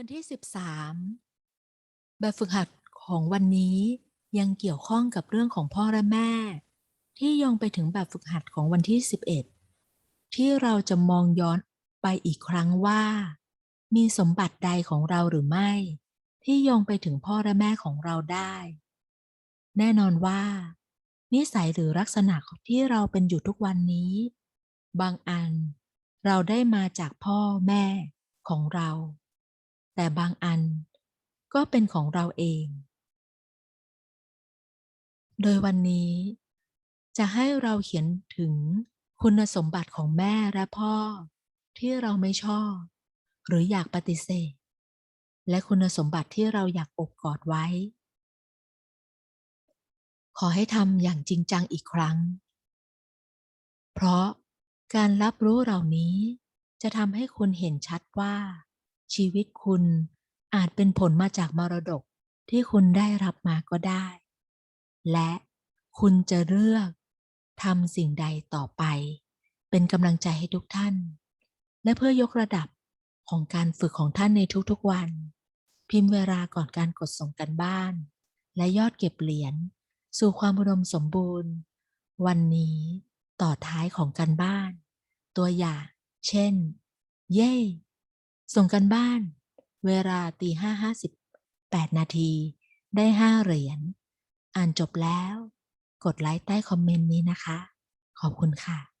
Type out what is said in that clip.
วันที่ 13 แบบฝึกหัดของวันนี้ยังเกี่ยวข้องกับเรื่องของพ่อและแม่ ที่โยงไปถึงแบบฝึกหัดของวันที่ 11 ที่เราจะมองย้อนไปอีกครั้งว่า มีสมบัติใดของเราหรือไม่ ที่โยงไปถึงพ่อและแม่ของเราได้ แน่นอนว่า นิสัยหรือลักษณะที่เราเป็นอยู่ทุกวันนี้ บางอัน เราได้มาจากพ่อแม่ของเรา แต่บางอันก็เป็นของเราเอง โดยวันนี้ จะให้เราเขียนถึงคุณสมบัติของแม่และพ่อ ที่เราไม่ชอบ หรืออยากปฏิเสธ และคุณสมบัติที่เราอยากอบกอดไว้ ขอให้ทำอย่างจริงจังอีกครั้ง เพราะการรับรู้เหล่านี้จะทำให้คุณเห็นชัดว่า ชีวิตคุณอาจเป็นผลมาจากมรดกที่คุณได้รับมาก็ได้ และคุณจะเลือกทำสิ่งใดต่อไป เป็นกำลังใจให้ทุกท่าน และเพื่อยกระดับของการฝึกของท่านในทุกๆวัน พิมพ์เวลาก่อนการกดส่งกันบ้าน และยอดเก็บเหรียญสู่ความอุดมสมบูรณ์ วันนี้ต่อท้ายของการบ้าน ตัวอย่าง เช่น เย่ ส่งกันบ้าน เวลาตีห้าห้าสิบแปดนาที ได้ห้าเหรียญ อ่านจบแล้ว กดไลค์ใต้คอมเมนต์นี้นะคะ ขอบคุณค่ะ